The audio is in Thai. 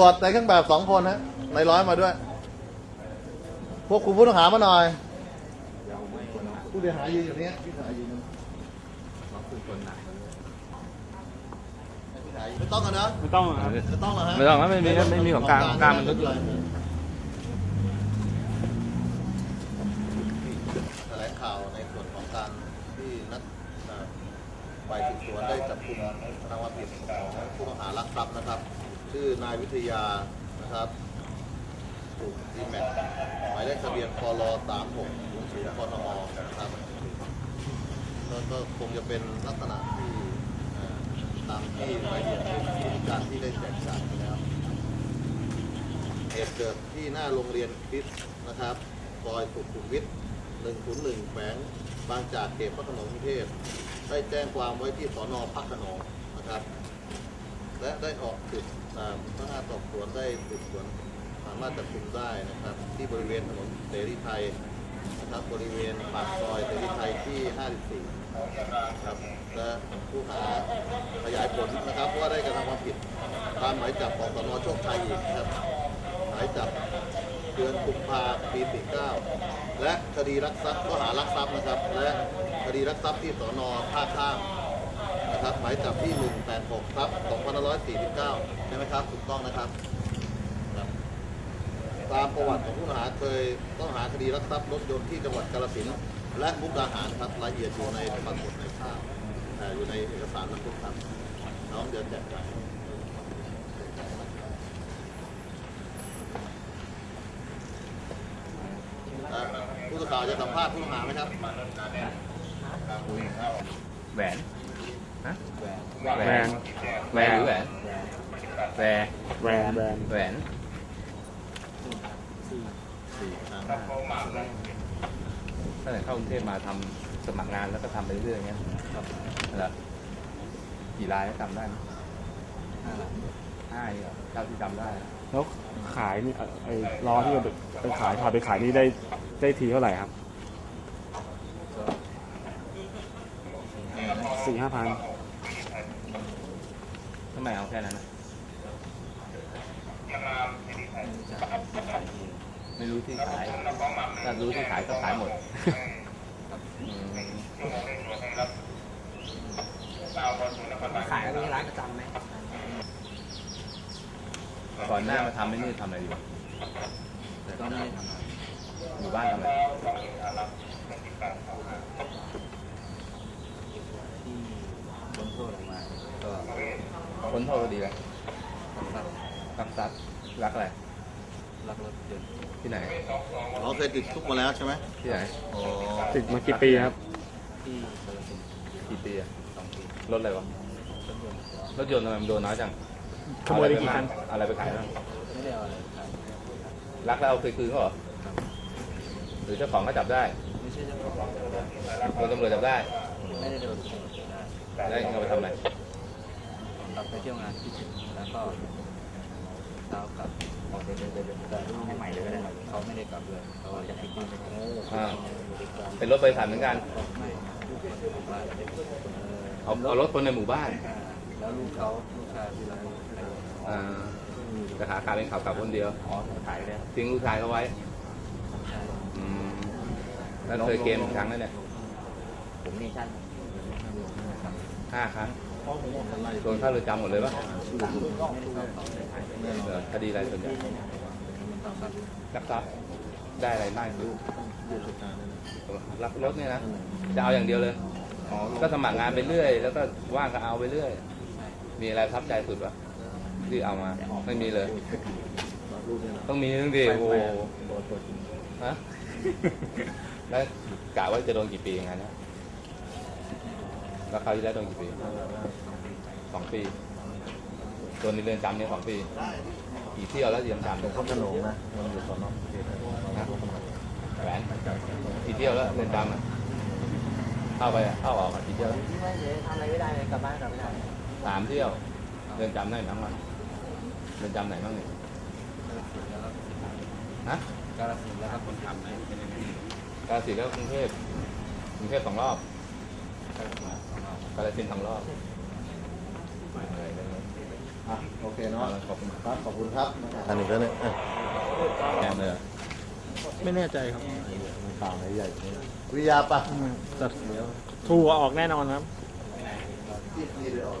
ตรวจในเครื่องแบบสองคนฮะในร้อยมาด้วย พวกคุณผู้ต้องหามาหน่อยผู้เสียหายยืนอยู่เนี้ยผู้เสียหายยืนอยู่ไม่ต้องกันนะไม่ต้องไม่ต้องเหรอฮะไม่ต้องครับไม่มีไม่มีของกลางของกลางมันก็ไเป็นไรแถลงข่าวในส่วนของการที่นักเอ่อฝ่ายสืบสวนได้จับกลุ่มกระทำความผิดของผู้ต้องหารักทรัพย์นะครับ ชื่อนายวิทยานะครับถูกดีแม็กหมายเลขทะเบียนคลสามหกศูนย์ศูนย์กทมนะครับก็ก็คงจะเป็นลักษณะที่ตามที่รายละเอียดในการที่ได้แจกจ่ายไปแล้วเหตุเกิดที่หน้าโรงเรียนคริสต์นะครับซอยสุขุมวิท101แขวงบางจากเขตพระขนงกรุงเทพได้แจ้งความไว้ที่สอนอพักขนงนะครับ และได้ออกสืบอ่าพนักงานสอบสวนได้สืบสวนสามารถจับกลุ่มได้นะครับ ที่บริเวณถนนเสรีไทยนะครับบริเวณปากซอยเสรีไทยที่ 54 ครับและผู้หาขยายผลนะครับว่าได้กระทำความผิดตามหมายจับของสนโชคชัยอีกนะครับหมายจับเดือนกุมภาปี 49 และคดีรักทรัพย์ก็หารักทรัพย์นะครับ และคดีรักทรัพย์ที่สนท่าข้าม นะครับหมายจับที่ 186ครับ2549 ใช่ไหมครับถูกต้องนะครับครับ ตามประวัติของผู้ต้องหาเคยต้องหาคดีรักทรัพย์รถยนต์ที่จังหวัดกาฬสินธุ์และมุกดาหารครับรายละเอียดอยู่ในปรากฏในภาพเอ่ออยู่ในเอกสารนั้นทุกครับน้องเดินแจกจ่ายเอ่อผู้สื่อข่าวจะสัมภาษณ์ผู้ต้องหาไหมครับแหวน ฮะแหวนแหวนหรือแหวนแหวนแหวนแหวนแหวนตั้งแต่เข้ากรุงเทพมาทำสมัครงานแล้วก็ทำไปเรื่อยๆอย่างเงี้ยครับเหรอกี่รายจำได้ไหมห้านี่เหรอเท่าที่จำได้แล้วขายนี่เอ่อไอ้ล้อที่มันไปขายพาไปขายนี่ได้ได้ทีเท่าไหร่ครับสี่ห้าพันทำไมเอาแค่นั้นนะไม่รู้ที่ขายถ้ารู้ที่ขายก็ขายหมดอืมขายมีร้านประจำไหมก่อนหน้ามาทำไม่นี่ทำอะไรอยู่ก็ไม่ได้ทำอะไรอยู่บ้านทำอะไร ที่พ้นโทษออกมา ก็ พ้นโทษก็ดีแล้วรับรักทรัพย์รักอะไร รับรถยนต์ที่ไหนเราเคยติดคุกมาแล้วใช่ไหมที่ไหนอ๋อติดมากี่ปีครับที่กาฬสินธุ์กี่ปีอะสองปีรถอะไรวะ รถยนต์รถยนต์ทำไมมันโดนน้อยจังขโมยไปกี่คัน เอาอะไรไปขายบ้างไม่ได้เอาอะไรขายรักแล้วเอาคืนคืนเขาเหรอหรือเจ้าของก็จับได้ไม่ใช่เจ้าของโดนตำรวจจับได้ ไม่ได้โดนแล้วเอาไปทำอะไร กลับไปเที่ยวงานที่จิตแล้วก็เช้ากลับแต่ลูกให้ใหม่เลยก็ได้เขาไม่ได้กลับเลยเขาจะให้กินอ่าเป็นรถบริษัทเหมือนกันไม่ลูกมาเด็กเออเอาเอารถคนในหมู่บ้านอ่าแล้วลูกเขาลูกชายที่ร้านอ่าแต่ขากลับเป็นขับกลับคนเดียวอ๋อขายแล้วทิ้งลูกชายเขาไว้ใช่อืมแล้วเคยเกมกี่ครั้งแล้วเนี่ยผมนี่ชั้นห้าครั้ง พ่อผมบอกอะไรโดนเข้าเรือนจำหมดเลยปะไม่ได้เข้าเขาเลยขายไปเหรอคดีอะไรส่วนใหญ่ต้องครับรักทรัพย์ได้อะไรบ้างลูกดูสุดท้ายเลยนะรับรถเนี่ยนะ จะเอาอย่างเดียวเลย อ๋อ ก็สมัครงานไปเรื่อย แล้วก็ว่างก็เอาไปเรื่อย มีอะไรประทับใจสุดวะที่เอามา ไม่มีเลยรูปเนี่ยนะต้องมีทั้งดีโอ้โหฮะ แล้วกะว่าจะโดนกี่ปีอย่างนั้นนะ แล้วคราวที่แล้วโดนกี่ปีสองปีโดนในเรือนจำเนี่ยสองปีกี่เที่ยวแล้วเรือนจำเป็นข้อขนมนะมันอยู่สอนอนะแหวนกี่เที่ยวแล้วเรือนจำอะเข้าไปอะเข้าออกอะกี่เที่ยวแล้วไม่เลยทำอะไรไม่ได้เลยกลับบ้านกลับไม่ได้สามเที่ยวเรือนจำไหนบ้างวะเรือนจำไหนบ้างเนี่ยฮะกาลสินธุ์แล้วครับคนทำไหมเป็นยังไงกาฬสินธุ์แล้วกรุงเทพกรุงเทพสองรอบ กาลสินธุ์ของเรากาฬสินธุ์สองรอบอะไรกันเลยฮอะโอเคเนาะขอบคุณครับขอบคุณครับอันนี้ก็เนี่ยอะแอมเลยเหรอไม่แน่ใจครับมันข่าวไหนใหญ่เนี่ยวิทยาปะแต่ถูกออกแน่นอนครับ ที่นี่เลยออก